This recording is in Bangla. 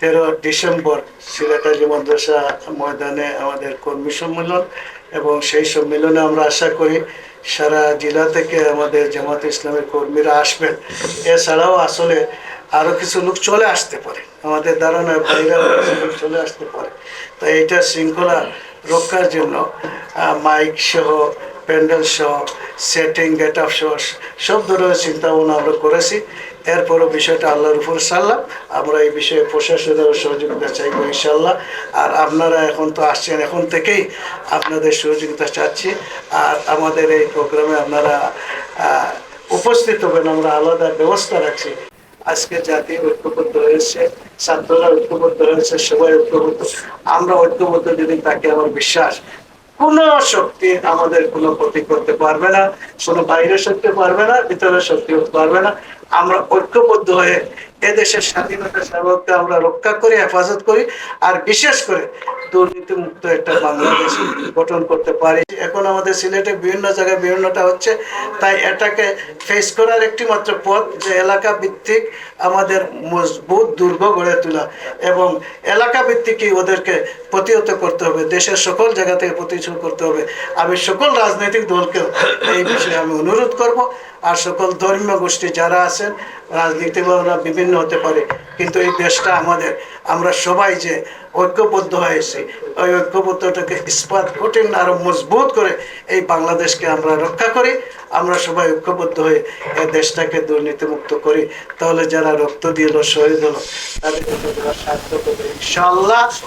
তেরো ডিসেম্বর সিলেট আলী মাদ্রাসা ময়দানে আমাদের কর্মী সম্মেলন এবং সেই সম্মেলনে আমরা আশা করি সারা জেলা থেকে আমাদের জামাত ইসলামের কর্মীরা আসবেন। এছাড়াও আসলে আরও কিছু লোক চলে আসতে পারে। আমাদের ধারণা বাইরে লোক চলে আসতে পারে। তাই এইটা শৃঙ্খলা রক্ষার জন্য মাইক সহ, প্যান্ডেল সহ, সেটিং, গেট আপ সহ, সব ধরনের চিন্তা ভাবনা আমরা করেছি। এরপরও বিষয়টা আল্লাহর উপর সারলাম আমরা এই বিষয়ে প্রশাসনের সহযোগিতা চাইব ইনশাল্লাহ আর আপনারা এখন তো আসছেন এখন থেকেই আপনাদের সহযোগিতা চাচ্ছি। আর আমাদের এই প্রোগ্রামে আপনারা উপস্থিত হবেন। আমরা আলাদা ব্যবস্থা রাখছি। আজকে জাতি ঐক্যবদ্ধ হয়েছে, ছাত্ররা ঐক্যবদ্ধ হয়েছে, সবাই ঐক্যবদ্ধ। আমরা ঐক্যবদ্ধ যদি তাকে আমার বিশ্বাস, কোন শক্তি আমাদের কোনো ক্ষতি করতে পারবে না, কোনো বাইরের শক্তি পারবে না, ভিতরের শক্তি পারবে না। আমরা ঐক্যবদ্ধ হয়ে এদেশের স্বাধীনতা সার্বভৌমত্ব আমরা রক্ষা করি, হেফাজত করি, আর বিশেষ করে দুর্নীতি মুক্ত একটা বাংলাদেশ গঠন করতে পারি। এখন আমাদের সিলেটে বিভিন্ন জায়গায় বিভিন্নটা হচ্ছে, তাই এটাকে ফেস করার একটি মাত্র পথ যে এলাকা ভিত্তিক আমাদের মজবুত দুর্গ গড়ে তোলা এবং এলাকা ভিত্তিকই ওদেরকে প্রতিহত করতে হবে, দেশের সকল জায়গা থেকে প্রতিহত করতে হবে। আমি সকল রাজনৈতিক দলকে এই বিষয়ে আমি অনুরোধ করব, আর সকল ধর্মীয় গোষ্ঠী যারা আছেন রাজনীতিবাদরা বিভিন্ন হতে পারে, কিন্তু এই দেশটা আমাদের। আমরা সবাই যে ঐক্যবদ্ধ হয়েছি ওই ঐক্যবদ্ধটাকে ইস্পাত কঠিন আরও মজবুত করে এই বাংলাদেশকে আমরা রক্ষা করি, আমরা সবাই ঐক্যবদ্ধ হয়ে এই দেশটাকে দুর্নীতিমুক্ত করি। তাহলে যারা রক্ত দিল শহীদ হলো, তাদের সাহায্য করবে ইনশাল্লাহ